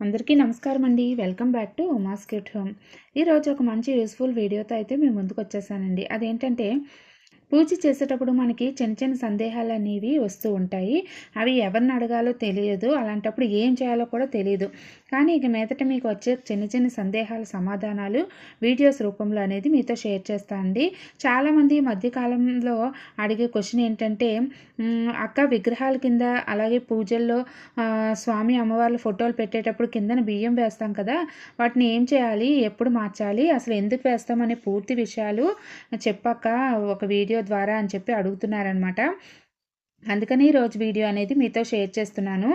అందరికీ నమస్కారం అండి welcome back to Uma's cute home. ఈరోజు ఒక మంచి యూస్ఫుల్ వీడియోతో అయితే మేము ముందుకు వచ్చేసానండి. అదేంటంటే పూజ చేసేటప్పుడు మనకి చిన్న చిన్న సందేహాలు అనేవి వస్తూ ఉంటాయి. అవి ఎవరిని అడగాలో తెలియదు. అలాంటప్పుడు ఏం చేయాలో కూడా తెలియదు. కానీ ఇక మీదట మీకు వచ్చే చిన్న చిన్న సందేహాల సమాధానాలు వీడియోస్ రూపంలో అనేది మీతో షేర్ చేస్తానండి చాలామంది ఈ మధ్యకాలంలో అడిగే క్వశ్చన్ ఏంటంటే అక్క విగ్రహాల కింద అలాగే పూజల్లో స్వామి అమ్మవార్ల ఫోటోలు పెట్టేటప్పుడు కిందన బియ్యం వేస్తాం కదా వాటిని ఏం చేయాలి? ఎప్పుడు మార్చాలి? అసలు ఎందుకు వేస్తాం? అనే పూర్తి విషయాలు చెప్పాక ఒక వీడియో ద్వారా అని చెప్పి అడుగుతున్నారనమాట అందుకని ఈరోజు వీడియో అనేది మీతో షేర్ చేస్తున్నాను.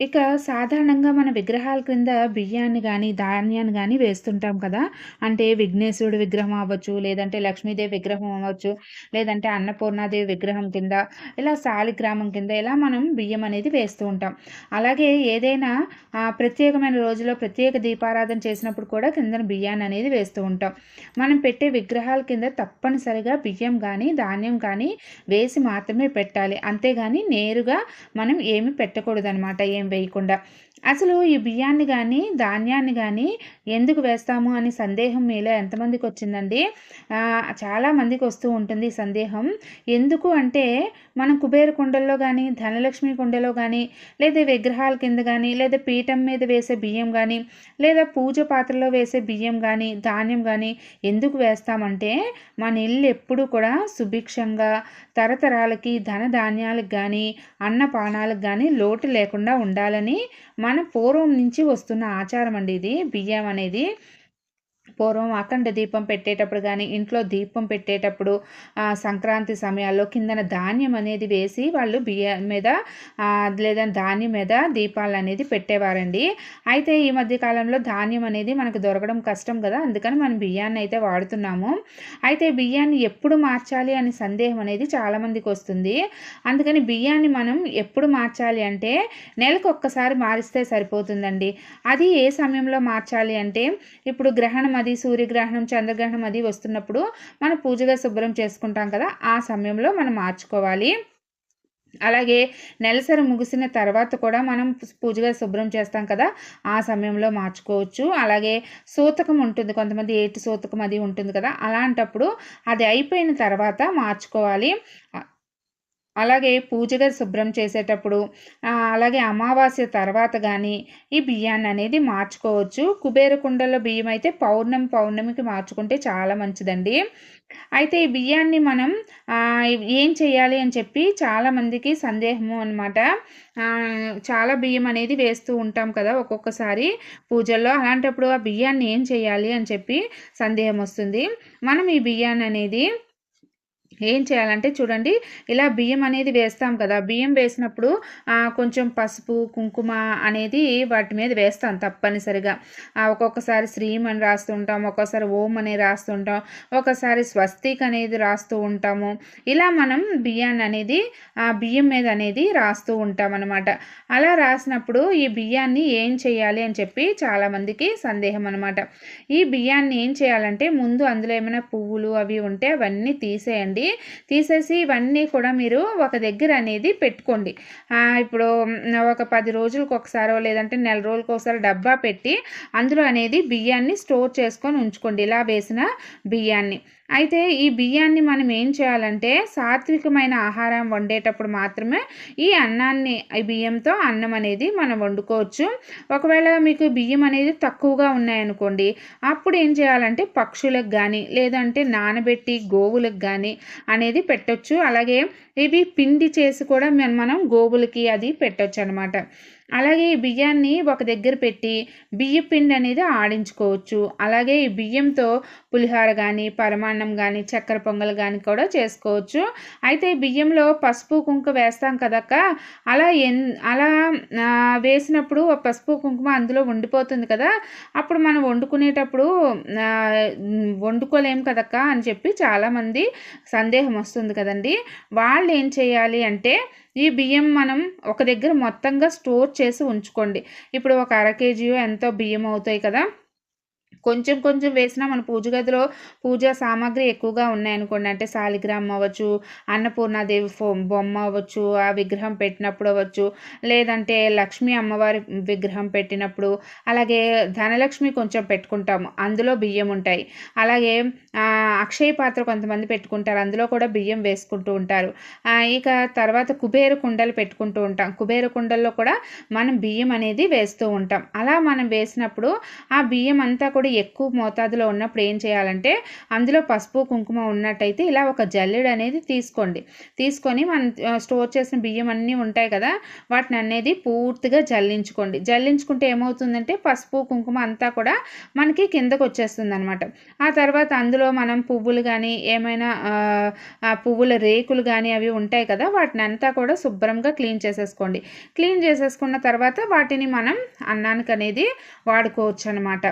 ఇక సాధారణంగా మన విగ్రహాల క్రింద బియ్యాన్ని కానీ ధాన్యాన్ని కానీ వేస్తుంటాం కదా. అంటే విఘ్నేశ్వరుడు విగ్రహం అవ్వచ్చు లేదంటే లక్ష్మీదేవి విగ్రహం అవ్వచ్చు లేదంటే అన్నపూర్ణాదేవి విగ్రహం కింద ఇలా శాలిగ్రామం కింద ఇలా మనం బియ్యం అనేది వేస్తూ ఉంటాం. అలాగే ఏదైనా ప్రత్యేకమైన రోజులో ప్రత్యేక దీపారాధన చేసినప్పుడు కూడా కిందన బియ్యాన్ని అనేది వేస్తూ ఉంటాం. మనం పెట్టే విగ్రహాల కింద తప్పనిసరిగా బియ్యం కానీ ధాన్యం కానీ వేసి మాత్రమే పెట్టాలి. అంతేగాని నేరుగా మనం ఏమి పెట్టకూడదు అనమాట ఏం en Beijing. అసలు ఈ బియ్యాన్ని కానీ ధాన్యాన్ని కానీ ఎందుకు వేస్తాము అని సందేహం మీలో ఎంతమందికి వచ్చిందండి? చాలా మందికి వస్తూ ఉంటుంది సందేహం. ఎందుకు అంటే మనం కుబేర కుండల్లో కానీ ధనలక్ష్మి కుండలో కానీ లేదా విగ్రహాల కింద కానీ లేదా పీఠం మీద వేసే బియ్యం కానీ లేదా పూజ పాత్రలో వేసే బియ్యం కానీ ధాన్యం కానీ ఎందుకు వేస్తామంటే మన ఇల్లు ఎప్పుడు కూడా సుభిక్షంగా తరతరాలకి ధన ధాన్యాలకు కానీ అన్నపానాలకు కానీ లోటు లేకుండా ఉండాలని మన పూర్వం నుంచి వస్తున్న ఆచారం అండి ఇది. బియ్యం అనేది పూర్వం అఖండ దీపం పెట్టేటప్పుడు కానీ ఇంట్లో దీపం పెట్టేటప్పుడు సంక్రాంతి సమయాల్లో కిందన ధాన్యం అనేది వేసి వాళ్ళు బియ్యం మీద లేదా ధాన్యం మీద దీపాలు అనేది పెట్టేవారండి. అయితే ఈ మధ్య కాలంలో ధాన్యం అనేది మనకు దొరకడం కష్టం కదా అందుకని మనం బియ్యాన్ని అయితే వాడుతున్నాము. అయితే బియ్యాన్ని ఎప్పుడు మార్చాలి అనే సందేహం అనేది చాలామందికి వస్తుంది. అందుకని బియ్యాన్ని మనం ఎప్పుడు మార్చాలి అంటే నెలకు ఒక్కసారి మారిస్తే సరిపోతుందండి. అది ఏ సమయంలో మార్చాలి అంటే ఇప్పుడు గ్రహణం అది సూర్యగ్రహణం చంద్రగ్రహణం అది వస్తున్నప్పుడు మనం పూజగా శుభ్రం చేసుకుంటాం కదా ఆ సమయంలో మనం మార్చుకోవాలి. అలాగే నెలసరి ముగిసిన తర్వాత కూడా మనం పూజగా శుభ్రం చేస్తాం కదా ఆ సమయంలో మార్చుకోవచ్చు. అలాగే సూతకం ఉంటుంది కొంతమంది ఏటి సూతకం అది ఉంటుంది కదా అలాంటప్పుడు అది అయిపోయిన తర్వాత మార్చుకోవాలి. అలాగే పూజగది శుభ్రం చేసేటప్పుడు అలాగే అమావాస్య తర్వాత కానీ ఈ బియ్యాన్ని అనేది మార్చుకోవచ్చు. కుబేరకుండలో బియ్యం అయితే పౌర్ణమి పౌర్ణమికి మార్చుకుంటే చాలా మంచిదండి. అయితే ఈ బియ్యాన్ని మనం ఏం చేయాలి అని చెప్పి చాలామందికి సందేహము అనమాట చాలా బియ్యం అనేది వేస్తూ ఉంటాం కదా ఒక్కొక్కసారి పూజల్లో. అలాంటప్పుడు ఆ బియ్యాన్ని ఏం చేయాలి అని చెప్పి సందేహం వస్తుంది. మనం ఈ బియ్యాన్ని అనేది ఏం చేయాలంటే చూడండి ఇలా బియ్యం అనేది వేస్తాం కదా బియ్యం వేసినప్పుడు కొంచెం పసుపు కుంకుమ అనేది వాటి మీద వేస్తాం తప్పనిసరిగా. ఒక్కొక్కసారి శ్రీం అని రాస్తుంటాం ఒక్కొక్కసారి ఓం అని రాస్తుంటాం ఒకసారి స్వస్తిక్ అనేది రాస్తూ ఉంటాము. ఇలా మనం బియ్యాన్ని అనేది ఆ బియ్యం మీద అనేది రాస్తూ ఉంటాం అనమాట అలా రాసినప్పుడు ఈ బియ్యాన్ని ఏం చేయాలి అని చెప్పి చాలామందికి సందేహం అనమాట ఈ బియ్యాన్ని ఏం చేయాలంటే ముందు అందులో ఏమైనా పువ్వులు అవి ఉంటే అవన్నీ తీసేయండి. తీసేసి ఇవన్నీ కూడా మీరు ఒక దగ్గర అనేది పెట్టుకోండి. ఇప్పుడు ఒక పది రోజులకు ఒకసారో లేదంటే నెల రోజులకు ఒకసారి డబ్బా పెట్టి అందులో అనేది బియ్యాన్ని స్టోర్ చేసుకొని ఉంచుకోండి. ఇలా వేసిన బియ్యాన్ని. అయితే ఈ బియ్యాన్ని మనం ఏం చేయాలంటే సాత్వికమైన ఆహారం వండేటప్పుడు మాత్రమే ఈ అన్నాన్ని ఈ బియ్యంతో అన్నం అనేది మనం వండుకోవచ్చు. ఒకవేళ మీకు బియ్యం అనేది తక్కువగా ఉన్నాయనుకోండి అప్పుడు ఏం చేయాలంటే పక్షులకు కానీ లేదంటే నానబెట్టి గోవులకు కానీ అనేది పెట్టొచ్చు. అలాగే ఇవి పిండి చేసి కూడా మనం గోవులకి అది పెట్టొచ్చు అనమాట అలాగే ఈ బియ్యాన్ని ఒక దగ్గర పెట్టి బియ్య పిండి అనేది ఆడించుకోవచ్చు. అలాగే ఈ బియ్యంతో పులిహోర కానీ పరమాన్నం కానీ చక్కెర పొంగల్ కానీ కూడా చేసుకోవచ్చు. అయితే ఈ బియ్యంలో పసుపు కుంకుమ వేస్తాం కదక్క? అలా ఎన్ అలా వేసినప్పుడు ఆ పసుపు కుంకుమ అందులో ఉండిపోతుంది కదా? అప్పుడు మనం వండుకునేటప్పుడు వండుకోలేం కదక్క అని చెప్పి చాలామంది సందేహం వస్తుంది కదండి. వాళ్ళు ఏం చేయాలి అంటే ఈ బియ్యం మనం ఒక దగ్గర మొత్తంగా స్టోర్ చేసి ఉంచుకోండి. ఇప్పుడు ఒక అర కేజీ ఎంతో బియ్యం అవుతాయి కదా? కొంచెం కొంచెం వేసినా మన పూజ గదిలో పూజా సామాగ్రి ఎక్కువగా ఉన్నాయనుకోండి. అంటే శాలిగ్రామ్ అవ్వచ్చు అన్నపూర్ణాదేవి ఫో బొమ్మ అవ్వచ్చు ఆ విగ్రహం పెట్టినప్పుడు అవ్వచ్చు లేదంటే లక్ష్మీ అమ్మవారి విగ్రహం పెట్టినప్పుడు అలాగే ధనలక్ష్మి కొంచెం పెట్టుకుంటాము. అందులో బియ్యం ఉంటాయి. అలాగే అక్షయ పాత్ర కొంతమంది పెట్టుకుంటారు. అందులో కూడా బియ్యం వేసుకుంటూ ఉంటారు. ఇక తర్వాత కుబేర కుండలు పెట్టుకుంటూ ఉంటాం. కుబేర కుండల్లో కూడా మనం బియ్యం అనేది వేస్తూ ఉంటాం. అలా మనం వేసినప్పుడు ఆ బియ్యం అంతా కూడా ఎక్కువ మోతాదులో ఉన్నప్పుడు ఏం చేయాలంటే అందులో పసుపు కుంకుమ ఉన్నట్టయితే ఇలా ఒక జల్లెడు అనేది తీసుకోండి. తీసుకొని మనం స్టోర్ చేసిన బియ్యం అన్నీ ఉంటాయి కదా వాటిని అనేది పూర్తిగా జల్లించుకోండి. జల్లించుకుంటే ఏమవుతుందంటే పసుపు కుంకుమ అంతా కూడా మనకి కిందకు వచ్చేస్తుంది అనమాట ఆ తర్వాత అందులో మనం పువ్వులు కానీ ఏమైనా ఆ పువ్వుల రేకులు కానీ అవి ఉంటాయి కదా వాటిని అంతా కూడా శుభ్రంగా క్లీన్ చేసేసుకోండి. క్లీన్ చేసేసుకున్న తర్వాత వాటిని మనం అన్నానికి అనేది వాడుకోవచ్చు అనమాట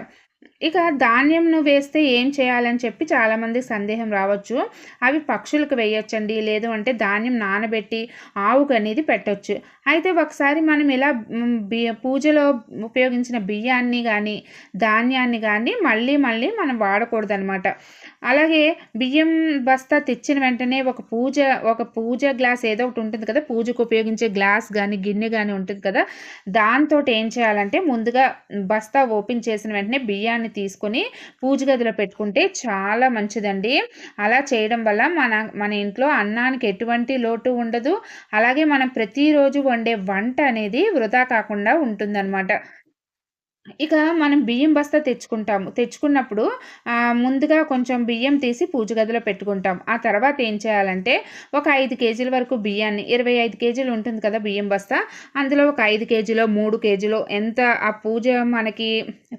ఇక ధాన్యంను వేస్తే ఏం చేయాలని చెప్పి చాలామంది సందేహం రావచ్చు. అవి పక్షులకు వేయొచ్చండి. లేదు అంటే ధాన్యం నానబెట్టి ఆవుకు అనేది పెట్టచ్చు. అయితే ఒకసారి మనం ఇలా బియ్య పూజలో ఉపయోగించిన బియ్యాన్ని కానీ ధాన్యాన్ని కానీ మళ్ళీ మళ్ళీ మనం వాడకూడదు అనమాట అలాగే బియ్యం బస్తా తెచ్చిన వెంటనే ఒక పూజ ఒక పూజ గ్లాస్ ఏదో ఒకటి ఉంటుంది కదా పూజకు ఉపయోగించే గ్లాస్ కానీ గిన్నె కానీ ఉంటుంది కదా దాంతో ఏం చేయాలంటే ముందుగా బస్తా ఓపెన్ చేసిన వెంటనే బియ్యాన్ని తీసుకొని పూజ గదిలో పెట్టుకుంటే చాలా మంచిదండి. అలా చేయడం వల్ల మన మన ఇంట్లో అన్నానికి ఎటువంటి లోటు ఉండదు. అలాగే మనం ప్రతిరోజు వండే వంట అనేది వృధా కాకుండా ఉంటుందన్నమాట. ఇక మనం బియ్యం బస్తా తెచ్చుకుంటాము. తెచ్చుకున్నప్పుడు ముందుగా కొంచెం బియ్యం తీసి పూజ గదిలో పెట్టుకుంటాం. ఆ తర్వాత ఏం చేయాలంటే ఒక ఐదు కేజీల వరకు బియ్యాన్ని ఇరవై ఐదు కేజీలు ఉంటుంది కదా బియ్యం బస్తా అందులో ఒక ఐదు కేజీలో మూడు కేజీలో ఎంత ఆ పూజ మనకి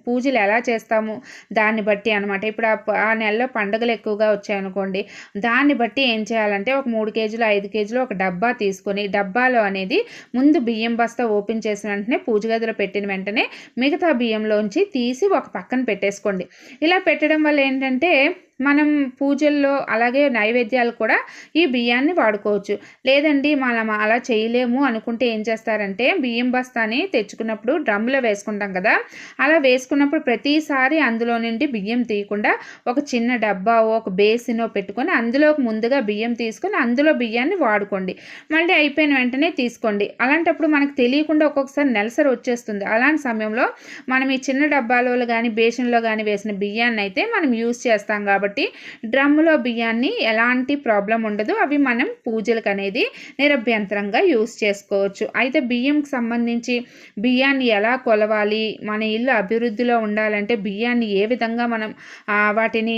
పూజలు ఎలా చేస్తాము దాన్ని బట్టి అనమాట ఇప్పుడు ఆ నెలలో పండుగలు ఎక్కువగా వచ్చాయనుకోండి దాన్ని బట్టి ఏం చేయాలంటే ఒక మూడు కేజీలు ఐదు కేజీలు ఒక డబ్బా తీసుకొని డబ్బాలో అనేది ముందు బియ్యం బస్తా ఓపెన్ చేసిన వెంటనే పూజ గదిలో పెట్టిన వెంటనే మిగతా బియ్యంలోంచి తీసి ఒక పక్కన పెట్టేసుకోండి. ఇలా పెట్టడం వల్ల ఏంటంటే మనం పూజల్లో అలాగే నైవేద్యాలు కూడా ఈ బియ్యాన్ని వాడుకోవచ్చు. లేదండి మనం అలా చేయలేము అనుకుంటే ఏం చేస్తారంటే బియ్యం బస్తాని తెచ్చుకున్నప్పుడు డ్రమ్లో వేసుకుంటాం కదా అలా వేసుకున్నప్పుడు ప్రతిసారి అందులో నుండి బియ్యం తీయకుండా ఒక చిన్న డబ్బా ఒక బేసినో పెట్టుకొని అందులోకి ముందుగా బియ్యం తీసుకొని అందులో బియ్యాన్ని వాడుకోండి. మళ్ళీ అయిపోయిన వెంటనే తీసుకోండి. అలాంటప్పుడు మనకు తెలియకుండా ఒక్కొక్కసారి నెలసరి వచ్చేస్తుంది. అలాంటి సమయంలో మనం ఈ చిన్న డబ్బాలో కానీ బేసిన్లో కానీ వేసిన బియ్యాన్ని అయితే మనం యూస్ చేస్తాం కాబట్టి కాబట్టి డ్రమ్ములో బియ్యాన్ని ఎలాంటి ప్రాబ్లం ఉండదు. అవి మనం పూజలకు అనేది నిరభ్యంతరంగా యూస్ చేసుకోవచ్చు. అయితే బియ్యంకి సంబంధించి బియ్యాన్ని ఎలా కొలవాలి? మన ఇల్లు అభివృద్ధిలో ఉండాలంటే బియ్యాన్ని ఏ విధంగా మనం వాటిని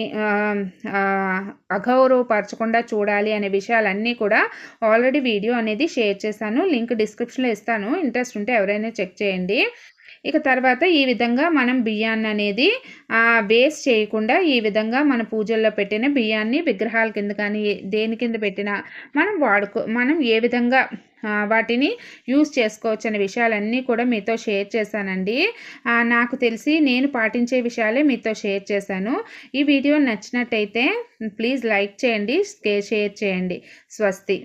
అగౌరవపరచకుండా చూడాలి అనే విషయాలన్నీ కూడా ఆల్రెడీ వీడియో అనేది షేర్ చేశాను. లింక్ డిస్క్రిప్షన్లో ఇస్తాను. ఇంట్రెస్ట్ ఉంటే ఎవరైనా చెక్ చేయండి. ఇక తర్వాత ఈ విధంగా మనం బియ్యాన్ని అనేది వేస్ట్ చేయకుండా ఈ విధంగా మన పూజల్లో పెట్టిన బియ్యాన్ని విగ్రహాల కింద కానీ దేని కింద పెట్టినా మనం వాడుకో మనం ఏ విధంగా వాటిని యూస్ చేసుకోవచ్చు అనే విషయాలన్నీ కూడా మీతో షేర్ చేశానండి. నాకు తెలిసి నేను పాటించే విషయాలే మీతో షేర్ చేశాను. ఈ వీడియో నచ్చినట్టయితే ప్లీజ్ లైక్ చేయండి షేర్ చేయండి. స్వస్తి.